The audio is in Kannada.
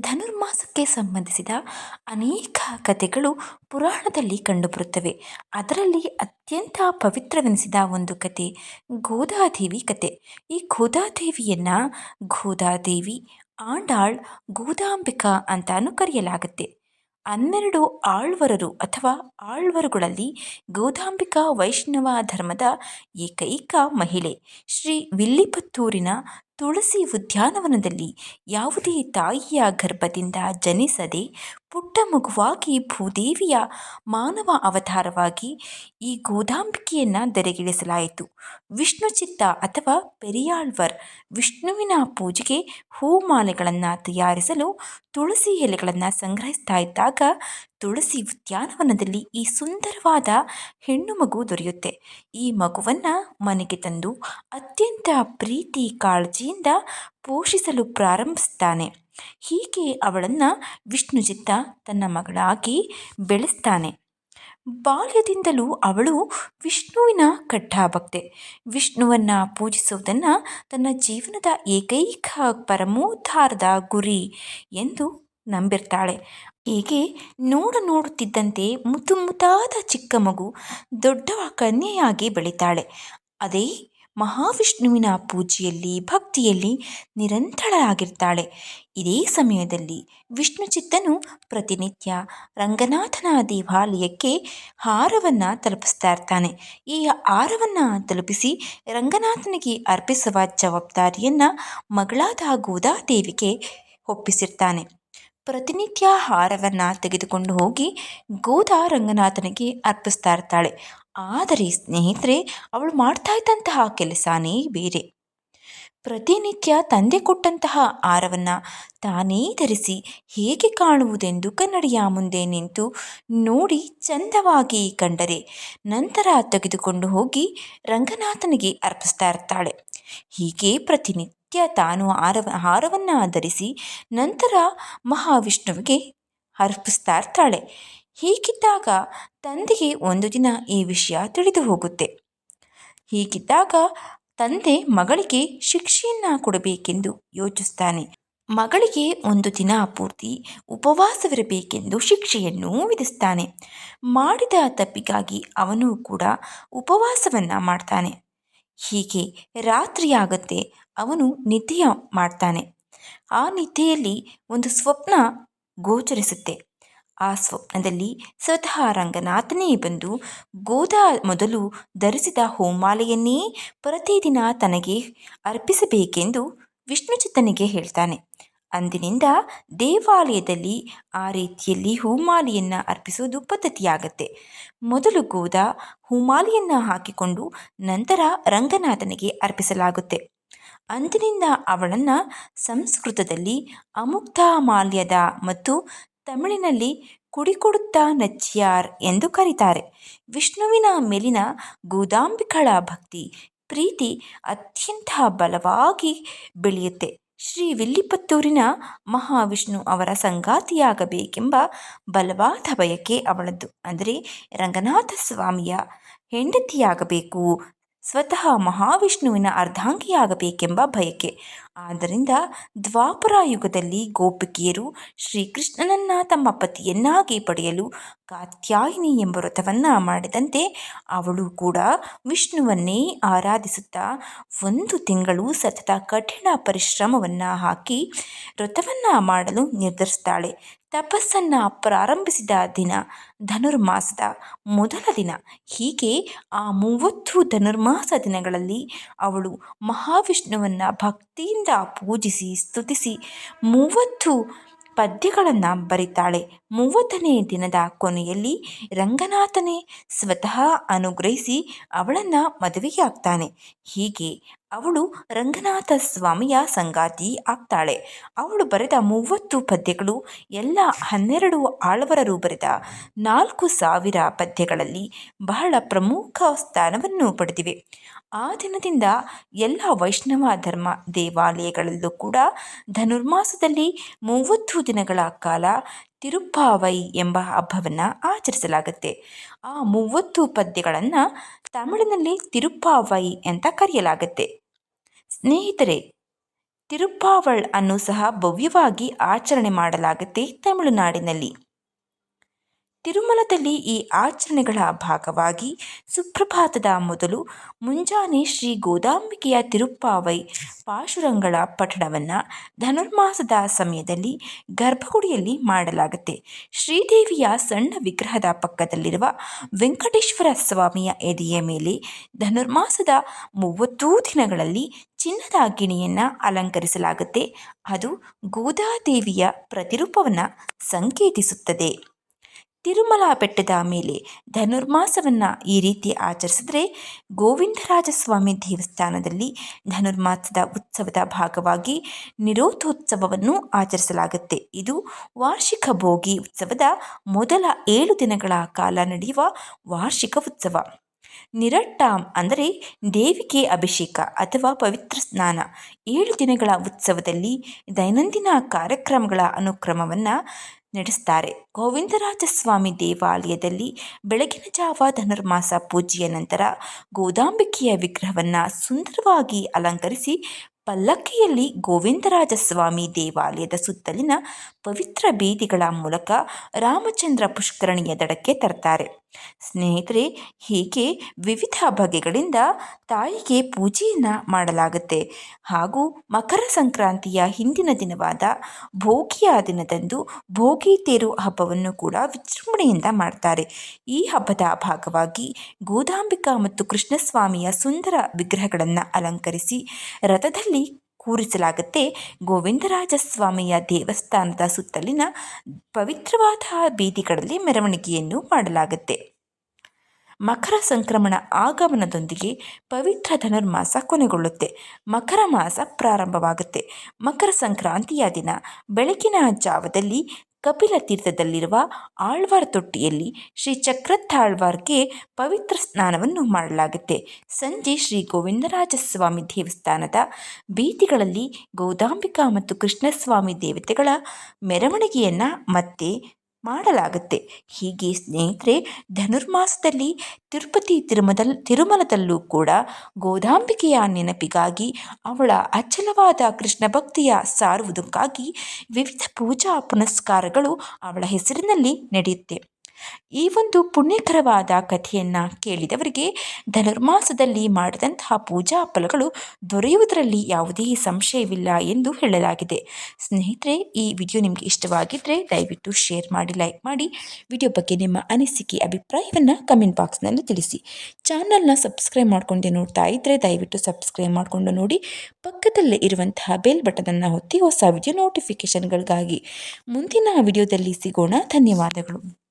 ಧನುರ್ಮಾಸಕ್ಕೆ ಸಂಬಂಧಿಸಿದ ಅನೇಕ ಕಥೆಗಳು ಪುರಾಣದಲ್ಲಿ ಕಂಡುಬರುತ್ತವೆ. ಅದರಲ್ಲಿ ಅತ್ಯಂತ ಪವಿತ್ರವೆನಿಸಿದ ಒಂದು ಕತೆ ಗೋದಾದೇವಿ ಕತೆ ಈ ಗೋದಾದೇವಿಯನ್ನು ಗೋದಾದೇವಿ, ಆಂಡಾಳ್, ಗೋದಾಂಬಿಕಾ ಅಂತಾನೂ ಕರೆಯಲಾಗುತ್ತೆ. ಹನ್ನೆರಡು ಆಳ್ವರರು ಅಥವಾ ಆಳ್ವರುಗಳಲ್ಲಿ ಗೋದಾಂಬಿಕಾ ವೈಷ್ಣವ ಧರ್ಮದ ಏಕೈಕ ಮಹಿಳೆ ಶ್ರೀ ವಿಲ್ಲಿಪುತ್ತೂರಿನ ತುಳಸಿ ಉದ್ಯಾನವನದಲ್ಲಿ ಯಾವುದೇ ತಾಯಿಯ ಗರ್ಭದಿಂದ ಜನಿಸದೆ ಪುಟ್ಟ ಮಗುವಾಗಿ ಭೂದೇವಿಯ ಮಾನವ ಅವತಾರವಾಗಿ ಈ ಗೋದಾಂಬಿಕೆಯನ್ನು ಧರೆಗಿಳಿಸಲಾಯಿತು. ವಿಷ್ಣುಚಿತ್ತ ಅಥವಾ ಪೆರಿಯಾಳ್ವರ್ ವಿಷ್ಣುವಿನ ಪೂಜೆಗೆ ಹೂಮಾಲೆಗಳನ್ನು ತಯಾರಿಸಲು ತುಳಸಿ ಎಲೆಗಳನ್ನು ಸಂಗ್ರಹಿಸ್ತಾ ಇದ್ದಾಗ ತುಳಸಿ ಉದ್ಯಾನವನದಲ್ಲಿ ಈ ಸುಂದರವಾದ ಹೆಣ್ಣು ಮಗು ದೊರೆಯುತ್ತೆ. ಈ ಮಗುವನ್ನು ಮನೆಗೆ ತಂದು ಅತ್ಯಂತ ಪ್ರೀತಿ ಕಾಳಜಿಯಿಂದ ಪೋಷಿಸಲು ಪ್ರಾರಂಭಿಸ್ತಾನೆ. ಹೀಗೆ ಅವಳನ್ನು ವಿಷ್ಣುಜಿತ್ತ ತನ್ನ ಮಗಳಾಗಿ ಬೆಳೆಸ್ತಾನೆ. ಬಾಲ್ಯದಿಂದಲೂ ಅವಳು ವಿಷ್ಣುವಿನ ಕಟ್ಟಾಭಕ್ತೆ. ವಿಷ್ಣುವನ್ನು ಪೂಜಿಸುವುದನ್ನು ತನ್ನ ಜೀವನದ ಏಕೈಕ ಪರಮೋದ್ಧಾರದ ಗುರಿ ಎಂದು ನಂಬಿರ್ತಾಳೆ. ಹೀಗೆ ನೋಡ ನೋಡುತ್ತಿದ್ದಂತೆ ಮುದ್ದು ಮುದ್ದಾದ ಚಿಕ್ಕ ಮಗು ದೊಡ್ಡ ಕನ್ಯೆಯಾಗಿ ಬೆಳಿತಾಳೆ. ಅದೇ ಮಹಾವಿಷ್ಣುವಿನ ಪೂಜೆಯಲ್ಲಿ, ಭಕ್ತಿಯಲ್ಲಿ ನಿರಂತರಳಾಗಿರ್ತಾಳೆ. ಇದೇ ಸಮಯದಲ್ಲಿ ವಿಷ್ಣುಚಿತ್ತನು ಪ್ರತಿನಿತ್ಯ ರಂಗನಾಥನ ದೇವಾಲಯಕ್ಕೆ ಹಾರವನ್ನು ತಲುಪಿಸ್ತಾ ಇರ್ತಾನೆ. ಈ ಹಾರವನ್ನು ತಲುಪಿಸಿ ರಂಗನಾಥನಿಗೆ ಅರ್ಪಿಸುವ ಜವಾಬ್ದಾರಿಯನ್ನು ಮಗಳಾದ ಗೋದಾದೇವಿಗೆ ಒಪ್ಪಿಸಿರ್ತಾನೆ. ಪ್ರತಿನಿತ್ಯ ಹಾರವನ್ನು ತೆಗೆದುಕೊಂಡು ಹೋಗಿ ಗೋದಾ ರಂಗನಾಥನಿಗೆ ಅರ್ಪಿಸ್ತಾ ಇರ್ತಾಳೆ. ಆದರೆ ಸ್ನೇಹಿತರೆ, ಅವಳು ಮಾಡ್ತಾ ಇದ್ದಂತಹ ಕೆಲಸನೇ ಬೇರೆ. ಪ್ರತಿನಿತ್ಯ ತಂದೆ ಕೊಟ್ಟಂತಹ ಹಾರವನ್ನು ತಾನೇ ಧರಿಸಿ ಹೇಗೆ ಕಾಣುವುದೆಂದು ಕನ್ನಡಿಯ ಮುಂದೆ ನಿಂತು ನೋಡಿ ಚಂದವಾಗಿ ಕಂಡರೆ ನಂತರ ತೆಗೆದುಕೊಂಡು ಹೋಗಿ ರಂಗನಾಥನಿಗೆ ಅರ್ಪಿಸ್ತಾ ಇರ್ತಾಳೆ. ಹೀಗೆ ಪ್ರತಿನಿತ್ಯ ತಾನು ಹಾರ ಹಾರವನ್ನು ಧರಿಸಿ ನಂತರ ಮಹಾವಿಷ್ಣುವಿಗೆ ಅರ್ಪಿಸ್ತಾ ಇರ್ತಾಳೆ. ಹೀಗಿದ್ದಾಗ ತಂದೆಗೆ ಒಂದು ದಿನ ಈ ವಿಷಯ ತಿಳಿದು ಹೋಗುತ್ತೆ. ಹೀಗಿದ್ದಾಗ ತಂದೆ ಮಗಳಿಗೆ ಶಿಕ್ಷೆಯನ್ನು ಕೊಡಬೇಕೆಂದು ಯೋಚಿಸ್ತಾನೆ. ಮಗಳಿಗೆ ಒಂದು ದಿನ ಪೂರ್ತಿ ಉಪವಾಸವಿರಬೇಕೆಂದು ಶಿಕ್ಷೆಯನ್ನು ವಿಧಿಸ್ತಾನೆ. ಮಾಡಿದ ತಪ್ಪಿಗಾಗಿ ಅವನು ಕೂಡ ಉಪವಾಸವನ್ನು ಮಾಡ್ತಾನೆ. ಹೀಗೆ ರಾತ್ರಿಯಾಗತ್ತೆ ಅವನು ನಿದ್ದೆಯ ಮಾಡ್ತಾನೆ. ಆ ನಿದ್ದೆಯಲ್ಲಿ ಒಂದು ಸ್ವಪ್ನ ಗೋಚರಿಸುತ್ತೆ. ಆ ಸ್ವಪ್ನದಲ್ಲಿ ಸ್ವತಃ ರಂಗನಾಥನೇ ಬಂದು ಗೋದಾ ಮೊದಲು ಧರಿಸಿದ ಹೋಮಾಲೆಯನ್ನೇ ಪ್ರತಿದಿನ ತನಗೆ ಅರ್ಪಿಸಬೇಕೆಂದು ವಿಷ್ಣುಚಿತ್ತನಿಗೆ ಹೇಳ್ತಾನೆ. ಅಂದಿನಿಂದ ದೇವಾಲಯದಲ್ಲಿ ಆ ರೀತಿಯಲ್ಲಿ ಹೂಮಾಲೆಯನ್ನು ಅರ್ಪಿಸುವುದು ಪದ್ಧತಿಯಾಗತ್ತೆ. ಮೊದಲು ಗೋದ ಹೂಮಾಲೆಯನ್ನು ಹಾಕಿಕೊಂಡು ನಂತರ ರಂಗನಾಥನಿಗೆ ಅರ್ಪಿಸಲಾಗುತ್ತೆ. ಅಂದಿನಿಂದ ಅವಳನ್ನು ಸಂಸ್ಕೃತದಲ್ಲಿ ಅಮುಕ್ತ ಮಾಲ್ಯದ ಮತ್ತು ತಮಿಳಿನಲ್ಲಿ ಕುಡಿಕೊಡುತ್ತಾ ನಚ್ಚಿಯಾರ್ ಎಂದು ಕರೀತಾರೆ. ವಿಷ್ಣುವಿನ ಮೇಲಿನ ಗೋದಾಂಬಿಕಳ ಭಕ್ತಿ, ಪ್ರೀತಿ ಅತ್ಯಂತ ಬಲವಾಗಿ ಬೆಳೆಯುತ್ತೆ. ಶ್ರೀ ವಿಲ್ಲಿಪತ್ತೂರಿನ ಮಹಾವಿಷ್ಣು ಅವರ ಸಂಗಾತಿಯಾಗಬೇಕೆಂಬ ಬಲವಾದ ಬಯಕೆ ಅವಳದ್ದು. ಅಂದರೆ ರಂಗನಾಥ ಸ್ವಾಮಿಯ ಹೆಂಡತಿಯಾಗಬೇಕು ಸ್ವತಃ ಮಹಾವಿಷ್ಣುವಿನ ಅರ್ಧಾಂಗಿಯಾಗಬೇಕೆಂಬ ಬಯಕೆ. ಆದ್ದರಿಂದ ದ್ವಾಪರ ಯುಗದಲ್ಲಿ ಗೋಪಿಕೆಯರು ಶ್ರೀಕೃಷ್ಣನನ್ನ ತಮ್ಮ ಪತಿಯನ್ನಾಗಿ ಪಡೆಯಲು ಕಾತ್ಯಾಯಿನಿ ಎಂಬ ವ್ರತವನ್ನು ಮಾಡಿದಂತೆ ಅವಳು ಕೂಡ ವಿಷ್ಣುವನ್ನೇ ಆರಾಧಿಸುತ್ತಾ ಒಂದು ತಿಂಗಳು ಸತತ ಕಠಿಣ ಪರಿಶ್ರಮವನ್ನು ಹಾಕಿ ವ್ರತವನ್ನು ಮಾಡಲು ನಿರ್ಧರಿಸ್ತಾಳೆ. ತಪಸ್ಸನ್ನು ಪ್ರಾರಂಭಿಸಿದ ದಿನ ಧನುರ್ಮಾಸದ ಮೊದಲ ದಿನ. ಹೀಗೆ ಆ ಮೂವತ್ತು ಧನುರ್ಮಾಸ ದಿನಗಳಲ್ಲಿ ಅವಳು ಮಹಾವಿಷ್ಣುವನ್ನು ಭಕ್ತಿಯಿಂದ ಪೂಜಿಸಿ ಸ್ತುತಿಸಿ ಮೂವತ್ತು ಪದ್ಯಗಳನ್ನು ಬರಿತಾಳೆ. ಮೂವತ್ತನೇ ದಿನದ ಕೊನೆಯಲ್ಲಿ ರಂಗನಾಥನೇ ಸ್ವತಃ ಅನುಗ್ರಹಿಸಿ ಅವಳನ್ನು ಮದುವೆಯಾಗ್ತಾನೆ. ಹೀಗೆ ಅವಳು ರಂಗನಾಥ ಸ್ವಾಮಿಯ ಸಂಗಾತಿ ಆಗ್ತಾಳೆ. ಅವಳು ಬರೆದ ಮೂವತ್ತು ಪದ್ಯಗಳು ಎಲ್ಲ ಹನ್ನೆರಡು ಆಳ್ವರರು ಬರೆದ ನಾಲ್ಕು ಸಾವಿರ ಪದ್ಯಗಳಲ್ಲಿ ಬಹಳ ಪ್ರಮುಖ ಸ್ಥಾನವನ್ನು ಪಡೆದಿವೆ. ಆ ದಿನದಿಂದ ಎಲ್ಲ ವೈಷ್ಣವ ಧರ್ಮ ದೇವಾಲಯಗಳಲ್ಲೂ ಕೂಡ ಧನುರ್ಮಾಸದಲ್ಲಿ ಮೂವತ್ತು ದಿನಗಳ ಕಾಲ ತಿರುಪ್ಪಾವೈ ಎಂಬ ಹಬ್ಬವನ್ನು ಆಚರಿಸಲಾಗುತ್ತೆ. ಆ ಮೂವತ್ತು ಪದ್ಯಗಳನ್ನು ತಮಿಳಿನಲ್ಲಿ ತಿರುಪ್ಪಾವೈ ಅಂತ ಕರೆಯಲಾಗುತ್ತೆ. ಸ್ನೇಹಿತರೆ, ತಿರುಪ್ಪಾವಳ್ ಅನ್ನು ಸಹ ಭವ್ಯವಾಗಿ ಆಚರಣೆ ಮಾಡಲಾಗುತ್ತೆ ತಮಿಳುನಾಡಿನಲ್ಲಿ. ತಿರುಮಲದಲ್ಲಿ ಈ ಆಚರಣೆಗಳ ಭಾಗವಾಗಿ ಸುಪ್ರಭಾತದ ಮೊದಲು ಮುಂಜಾನೆ ಶ್ರೀ ಗೋದಾಂಬಿಕೆಯ ತಿರುಪ್ಪಾವೈ ಪಾಶುರಂಗಳ ಪಠಣವನ್ನು ಧನುರ್ಮಾಸದ ಸಮಯದಲ್ಲಿ ಗರ್ಭಗುಡಿಯಲ್ಲಿ ಮಾಡಲಾಗುತ್ತೆ. ಶ್ರೀದೇವಿಯ ಸಣ್ಣ ವಿಗ್ರಹದ ಪಕ್ಕದಲ್ಲಿರುವ ವೆಂಕಟೇಶ್ವರ ಸ್ವಾಮಿಯ ಎದೆಯ ಮೇಲೆ ಧನುರ್ಮಾಸದ ಮೂವತ್ತೂ ದಿನಗಳಲ್ಲಿ ಚಿನ್ನದ ಗಿಣಿಯನ್ನು ಅಲಂಕರಿಸಲಾಗುತ್ತೆ. ಅದು ಗೋದಾದೇವಿಯ ಪ್ರತಿರೂಪವನ್ನು ಸಂಕೇತಿಸುತ್ತದೆ. ತಿರುಮಲ ಬೆಟ್ಟದ ಮೇಲೆ ಧನುರ್ಮಾಸವನ್ನು ಈ ರೀತಿ ಆಚರಿಸಿದ್ರೆ ಗೋವಿಂದರಾಜಸ್ವಾಮಿ ದೇವಸ್ಥಾನದಲ್ಲಿ ಧನುರ್ಮಾಸದ ಉತ್ಸವದ ಭಾಗವಾಗಿ ನಿರೋಧೋತ್ಸವವನ್ನು ಆಚರಿಸಲಾಗುತ್ತೆ. ಇದು ವಾರ್ಷಿಕ ಭೋಗಿ ಉತ್ಸವದ ಮೊದಲ ಏಳು ದಿನಗಳ ಕಾಲ ನಡೆಯುವ ವಾರ್ಷಿಕ ಉತ್ಸವ. ನಿರಟ್ಟಾಮ್ ಅಂದರೆ ದೇವಿಗೆ ಅಭಿಷೇಕ ಅಥವಾ ಪವಿತ್ರ ಸ್ನಾನ. ಏಳು ದಿನಗಳ ಉತ್ಸವದಲ್ಲಿ ದೈನಂದಿನ ಕಾರ್ಯಕ್ರಮಗಳ ಅನುಕ್ರಮವನ್ನು ನಡೆಸ್ತಾರೆ. ಗೋವಿಂದರಾಜಸ್ವಾಮಿ ದೇವಾಲಯದಲ್ಲಿ ಬೆಳಗಿನ ಜಾವ ಧನುರ್ಮಾಸ ಪೂಜೆಯ ನಂತರ ಗೋದಾಂಬಿಕೆಯ ವಿಗ್ರಹವನ್ನು ಸುಂದರವಾಗಿ ಅಲಂಕರಿಸಿ ಪಲ್ಲಕ್ಕಿಯಲ್ಲಿ ಗೋವಿಂದರಾಜಸ್ವಾಮಿ ದೇವಾಲಯದ ಸುತ್ತಲಿನ ಪವಿತ್ರ ಬೀದಿಗಳ ಮೂಲಕ ರಾಮಚಂದ್ರ ಪುಷ್ಕರಣಿಯ ದಡಕ್ಕೆ ತರ್ತಾರೆ. ಸ್ನೇಹಿತರೆ, ಹೀಗೆ ವಿವಿಧ ಬಗೆಗಳಿಂದ ತಾಯಿಗೆ ಪೂಜೆಯನ್ನು ಮಾಡಲಾಗುತ್ತೆ. ಹಾಗೂ ಮಕರ ಸಂಕ್ರಾಂತಿಯ ಹಿಂದಿನ ದಿನವಾದ ಭೋಗಿಯ ದಿನದಂದು ಭೋಗಿ ತೇರು ಹಬ್ಬವನ್ನು ಕೂಡ ವಿಜೃಂಭಣೆಯಿಂದ ಮಾಡ್ತಾರೆ. ಈ ಹಬ್ಬದ ಭಾಗವಾಗಿ ಗೋದಾಂಬಿಕಾ ಮತ್ತು ಕೃಷ್ಣಸ್ವಾಮಿಯ ಸುಂದರ ವಿಗ್ರಹಗಳನ್ನು ಅಲಂಕರಿಸಿ ರಥದಲ್ಲಿ ಕೂರಿಸಲಾಗುತ್ತೆ. ಗೋವಿಂದರಾಜಸ್ವಾಮಿಯ ದೇವಸ್ಥಾನದ ಸುತ್ತಲಿನ ಪವಿತ್ರವಾದ ಬೀದಿಗಳಲ್ಲಿ ಮೆರವಣಿಗೆಯನ್ನು ಮಾಡಲಾಗುತ್ತೆ. ಮಕರ ಸಂಕ್ರಮಣ ಆಗಮನದೊಂದಿಗೆ ಪವಿತ್ರ ಧನುರ್ಮಾಸ ಕೊನೆಗೊಳ್ಳುತ್ತೆ. ಮಕರ ಮಾಸ ಪ್ರಾರಂಭವಾಗುತ್ತೆ. ಮಕರ ಸಂಕ್ರಾಂತಿಯ ದಿನ ಬೆಳಕಿನ ಜಾವದಲ್ಲಿ ಕಪಿಲ ತೀರ್ಥದಲ್ಲಿರುವ ಆಳ್ವಾರ್ ತೊಟ್ಟಿಯಲ್ಲಿ ಶ್ರೀ ಚಕ್ರತ್ತಾಳ್ವಾರ್ಗೆ ಪವಿತ್ರ ಸ್ನಾನವನ್ನು ಮಾಡಲಾಗುತ್ತೆ. ಸಂಜೆ ಶ್ರೀ ಗೋವಿಂದರಾಜಸ್ವಾಮಿ ದೇವಸ್ಥಾನದ ಬೀದಿಗಳಲ್ಲಿ ಗೋದಾಂಬಿಕಾ ಮತ್ತು ಕೃಷ್ಣಸ್ವಾಮಿ ದೇವತೆಗಳ ಮೆರವಣಿಗೆಯನ್ನು ಮತ್ತೆ ಮಾಡಲಾಗುತ್ತೆ. ಹೀಗೆ ಸ್ನೇಹಿತರೆ, ಧನುರ್ಮಾಸದಲ್ಲಿ ತಿರುಪತಿ ತಿರುಮದಲ್, ತಿರುಮಲದಲ್ಲೂ ಕೂಡ ಗೋದಾಂಬಿಕೆಯ ನೆನಪಿಗಾಗಿ ಅವಳ ಅಚಲವಾದ ಕೃಷ್ಣ ಭಕ್ತಿಯ ಸಾರುವುದಕ್ಕಾಗಿ ವಿವಿಧ ಪೂಜಾ ಪುನಸ್ಕಾರಗಳು ಅವಳ ಹೆಸರಿನಲ್ಲಿ ನಡೆಯುತ್ತೆ. ಈ ಒಂದು ಪುಣ್ಯಕರವಾದ ಕಥೆಯನ್ನು ಕೇಳಿದವರಿಗೆ ಧನುರ್ಮಾಸದಲ್ಲಿ ಮಾಡಿದಂತಹ ಪೂಜಾ ಫಲಗಳು ದೊರೆಯುವುದರಲ್ಲಿ ಯಾವುದೇ ಸಂಶಯವಿಲ್ಲ ಎಂದು ಹೇಳಲಾಗಿದೆ. ಸ್ನೇಹಿತರೆ, ಈ ವಿಡಿಯೋ ನಿಮಗೆ ಇಷ್ಟವಾಗಿದ್ದರೆ ದಯವಿಟ್ಟು ಶೇರ್ ಮಾಡಿ, ಲೈಕ್ ಮಾಡಿ. ವಿಡಿಯೋ ಬಗ್ಗೆ ನಿಮ್ಮ ಅನಿಸಿಕೆ, ಅಭಿಪ್ರಾಯವನ್ನು ಕಮೆಂಟ್ ಬಾಕ್ಸ್ನಲ್ಲಿ ತಿಳಿಸಿ. ಚಾನಲ್ನ ಸಬ್ಸ್ಕ್ರೈಬ್ ಮಾಡಿಕೊಂಡೆ ನೋಡ್ತಾ ಇದ್ದರೆ ದಯವಿಟ್ಟು ಸಬ್ಸ್ಕ್ರೈಬ್ ಮಾಡಿಕೊಂಡು ನೋಡಿ. ಪಕ್ಕದಲ್ಲೇ ಇರುವಂತಹ ಬೆಲ್ ಬಟನನ್ನು ಒತ್ತಿ ಹೊಸ ವಿಡಿಯೋ ನೋಟಿಫಿಕೇಷನ್ಗಳಿಗಾಗಿ. ಮುಂದಿನ ವಿಡಿಯೋದಲ್ಲಿ ಸಿಗೋಣ. ಧನ್ಯವಾದಗಳು.